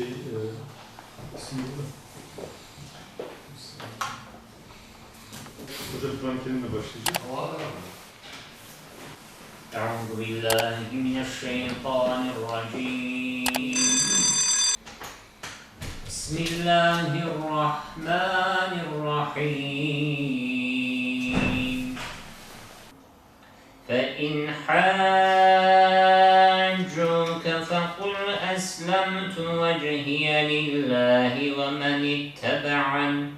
chez أعوذ بالله من الشيطان الرجيم بسم الله الرحمن الرحيم فإن حاد أسلمت وجهي لله ومن اتبعني.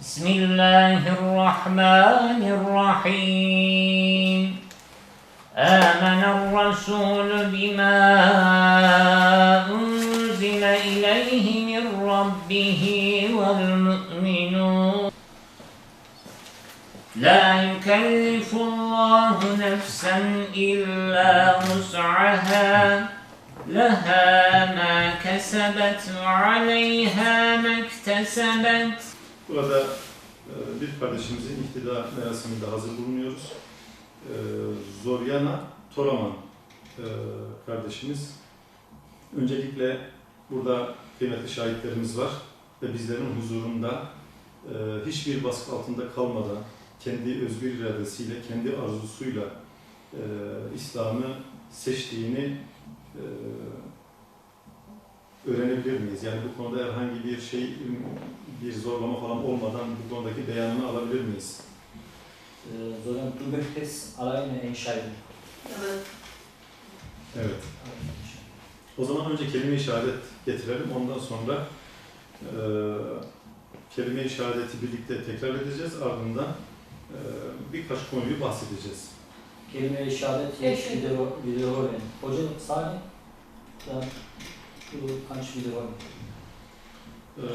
بسم الله الرحمن الرحيم. آمن الرسول بما أنزل إليه من ربه والمؤمنون. لا يكلف الله نفسا إلا وسعها. لها ما كسبت وعليها ما اكتسبت Burada e, bir kardeşimizin ihtida merasiminde hazır bulunuyoruz. E, Zoryana Toraman e, kardeşimiz. Öncelikle burada kıymetli şahitlerimiz var ve bizlerin huzurunda e, hiçbir baskı altında kalmadan kendi özgür iradesiyle, kendi arzusuyla e, İslam'ı seçtiğini e, öğrenebilir miyiz? Yani bu konuda herhangi bir şey, bir zorlama falan olmadan bu konudaki beyanını alabilir miyiz? Sondern du möchtest alleine entscheiden. Evet. O zaman önce kelime-i şehadet getirelim. Ondan sonra e, kelime-i şehadeti birlikte tekrar edeceğiz. Ardından e, birkaç konuyu bahsedeceğiz. Kelime-i şehadet Evet. hiç video- wiederholen. Hocam sahne. Dann du kannst wiederholen.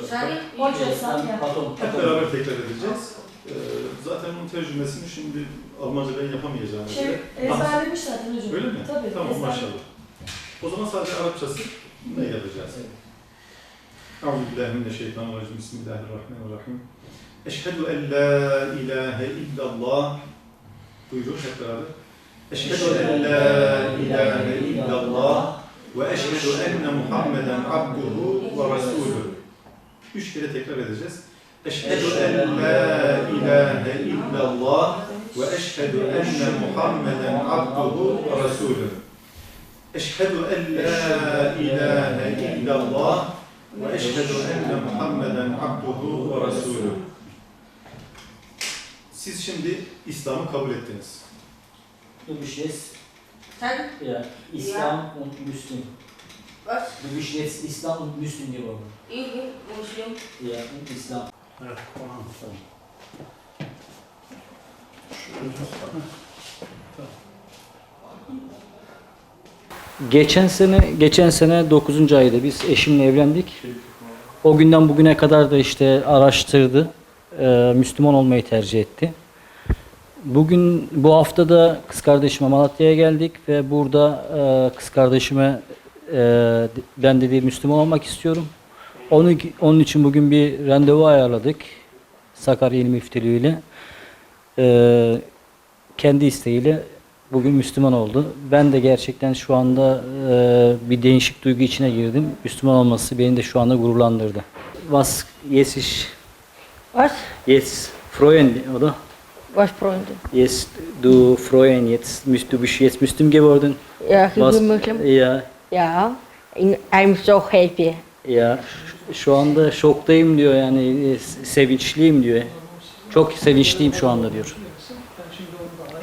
E, Sahne hoca yap. Pardon, hep beraber tekrar edeceğiz. E, zaten onun tercümesini şimdi Almanca ben yapamayacağım. Şey, ezberlemiş zaten hocam. Öyle mi? Tabii. Tamam ezber- maşallah. O zaman sadece Arapçası ne yapacağız? Evet. Euzubillahimineşşeytanirracim. Bismillahirrahmanirrahim. Eşhedü en la ilahe illallah. Buyurun hep beraber. En la ilahe illallah ve eşhedü enne Muhammeden abduhu ve resulü. Üç kere tekrar edeceğiz. Eşhedü en la ilahe illallah ve eşhedü enne Muhammeden abduhu ve resulü. Eşhedü en la ilahe illallah ve eşhedü enne Muhammeden abduhu ve resulü. Siz şimdi İslam'ı kabul ettiniz. Du bist jetzt Sen ja, Islam und Muslim. was? Du bist jetzt Islam und Muslim geworden. İyi, Müslüm. Ja, und Islam. Evet, Kur'an. Tamam. Geçen sene geçen sene 9. ayda biz eşimle evlendik. O günden bugüne kadar da işte araştırdı. Ee, Müslüman olmayı tercih etti. Bugün bu hafta da kız kardeşime Malatya'ya geldik ve burada e, kız kardeşime e, ben dedi Müslüman olmak istiyorum. Onun, onun için bugün bir randevu ayarladık. Sakarya İl Müftülüğü ile. Ee, kendi isteğiyle bugün Müslüman oldu. Ben de gerçekten şu anda e, bir değişik duygu içine girdim. Müslüman olması beni de şu anda gururlandırdı. Was yes ich Was? jetzt freuen oder? Was, Freunde? Jetzt du freuen jetzt müsst du bist jetzt Müslüm geworden. Ja, ich Was? bin Muslim. Ja, Ja, in- I'm so happy. ya şu anda şoktayım diyor yani e, sevinçliyim diyor. Çok sevinçliyim şu anda diyor.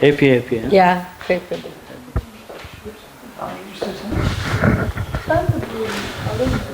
Happy happy. ya. Ja, happy. Şey, şimdi beyanınız neydi?